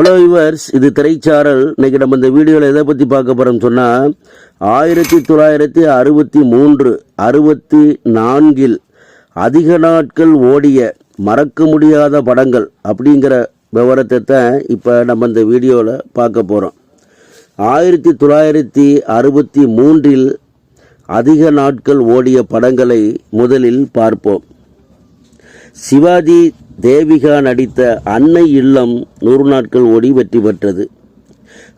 Hello yours இது திரைச்சாரல் இன்னைக்கு நம்ம இந்த வீடியோவில் எதை பற்றி பார்க்க போகிறோம்னு சொன்னால் ஆயிரத்தி தொள்ளாயிரத்தி அறுபத்தி மூன்று அறுபத்தி நான்கில் அதிக நாட்கள் ஓடிய மறக்க முடியாத படங்கள் அப்படிங்கிற விவரத்தை தான் இப்போ நம்ம இந்த வீடியோவில் பார்க்க போகிறோம் ஆயிரத்தி தொள்ளாயிரத்தி அறுபத்தி மூன்றில் அதிக நாட்கள் ஓடிய படங்களை முதலில் பார்ப்போம். சிவாஜி தேவிகா நடித்த அன்னை இல்லம் நூறு நாட்கள் ஓடி வெற்றி பெற்றது.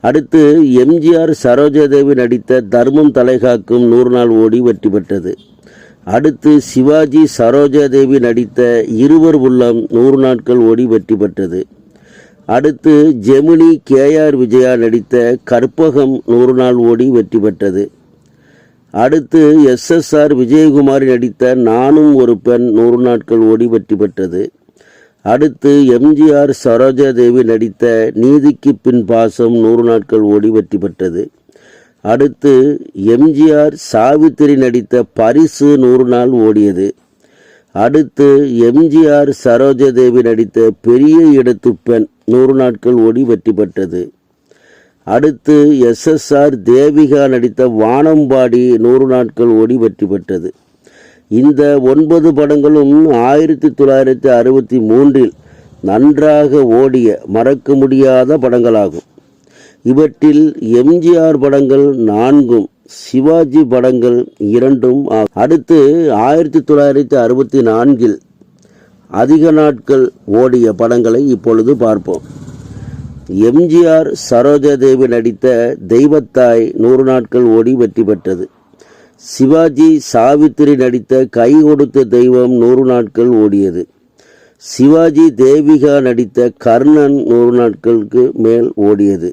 அடுத்து எம்ஜிஆர் சரோஜாதேவி நடித்த தர்மம் தலைகாக்கும் நூறு நாள் ஓடி வெற்றி பெற்றது. அடுத்து சிவாஜி சரோஜாதேவி நடித்த இருவர் உள்ளம் நூறு நாட்கள் ஓடி வெற்றி பெற்றது. அடுத்து ஜெமினி கேஆர் விஜயா நடித்த கற்பகம் நூறு நாள் ஓடி வெற்றி பெற்றது. அடுத்து எஸ்எஸ்ஆர் விஜயகுமாரி நடித்த நானும் ஒரு பெண் நூறு நாட்கள் ஓடி வெற்றி பெற்றது. அடுத்து எம்ஜிஆர் சரோஜாதேவி நடித்த நீதிக்கு பின் பாசம் நூறு நாட்கள் ஓடி வெற்றி பெற்றது. அடுத்து எம்ஜிஆர் சாவித்திரி நடித்த பரிசு நூறு நாள் ஓடியது. அடுத்து எம்ஜிஆர் சரோஜாதேவி நடித்த பெரிய இடத்து பெண் நூறு நாட்கள் ஓடி வெற்றி பெற்றது. அடுத்து எஸ்எஸ்ஆர் தேவிகா நடித்த வானம்பாடி நூறு நாட்கள் ஓடி வெற்றி பெற்றது. இந்த ஒன்பது படங்களும் ஆயிரத்தி தொள்ளாயிரத்தி அறுபத்தி மூன்றில் நன்றாக ஓடிய மறக்க முடியாத படங்களாகும். இவற்றில் எம்ஜிஆர் படங்கள் நான்கும் சிவாஜி படங்கள் இரண்டும் அடுத்து ஆயிரத்தி தொள்ளாயிரத்தி அறுபத்தி நான்கில் அதிக நாட்கள் ஓடிய படங்களை இப்பொழுது பார்ப்போம். எம்ஜிஆர் சரோஜாதேவி நடித்த தெய்வத்தாய் நூறு நாட்கள் ஓடி வெற்றி பெற்றது. சிவாஜி சாவித்திரி நடித்த கை கொடுத்த தெய்வம் நூறு நாட்கள் ஓடியது. சிவாஜி தேவிகா நடித்த கர்ணன் நூறு நாட்களுக்கு மேல் ஓடியது.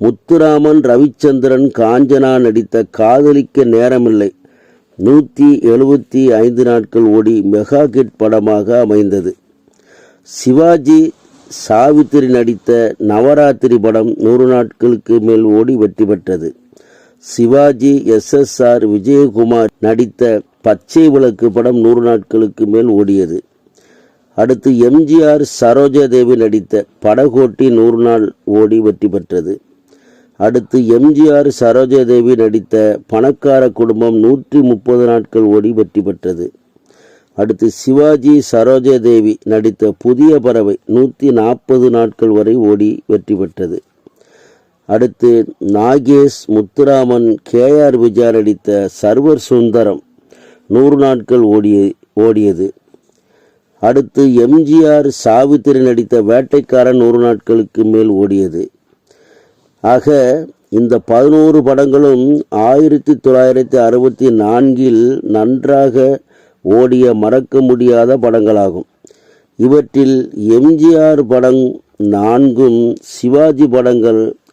முத்துராமன் ரவிச்சந்திரன் காஞ்சனா நடித்த காதலிக்க நேரமில்லை. நூற்றி எழுபத்தி ஐந்து நாட்கள் ஓடி மெகா கிட் படமாக அமைந்தது. சிவாஜி சாவித்திரி நடித்த நவராத்திரி படம் நூறு நாட்களுக்கு மேல் ஓடி வெற்றி பெற்றது. சிவாஜி எஸ் எஸ்ஆர் விஜயகுமார் நடித்த பச்சை விளக்கு படம் நூறு நாட்களுக்கு மேல் ஓடியது. அடுத்து எம்ஜிஆர் சரோஜாதேவி நடித்த படகோட்டி நூறு நாள் ஓடி வெற்றி பெற்றது. அடுத்து எம்ஜிஆர் சரோஜாதேவி நடித்த பணக்கார குடும்பம் நூற்றி முப்பது நாட்கள் ஓடி வெற்றி பெற்றது. அடுத்து சிவாஜி சரோஜாதேவி நடித்த புதிய பறவை நூற்றி நாற்பது நாட்கள் வரை ஓடி வெற்றி பெற்றது. அடுத்து நாகேஷ் முத்துராமன் கேஆர் விஜயார் நடித்த சர்வர் சுந்தரம் நூறு நாட்கள் ஓடிய ஓடியது. அடுத்து எம்ஜிஆர் சாவித்திரி நடித்த வேட்டைக்காரன் நூறு நாட்களுக்கு மேல் ஓடியது. ஆக இந்த பதினோரு படங்களும் ஆயிரத்தி தொள்ளாயிரத்தி அறுபத்தி நான்கில் நன்றாக ஓடிய மறக்க முடியாத படங்களாகும். இவற்றில் எம்ஜிஆர் படம் நான்கும் சிவாஜி படங்கள்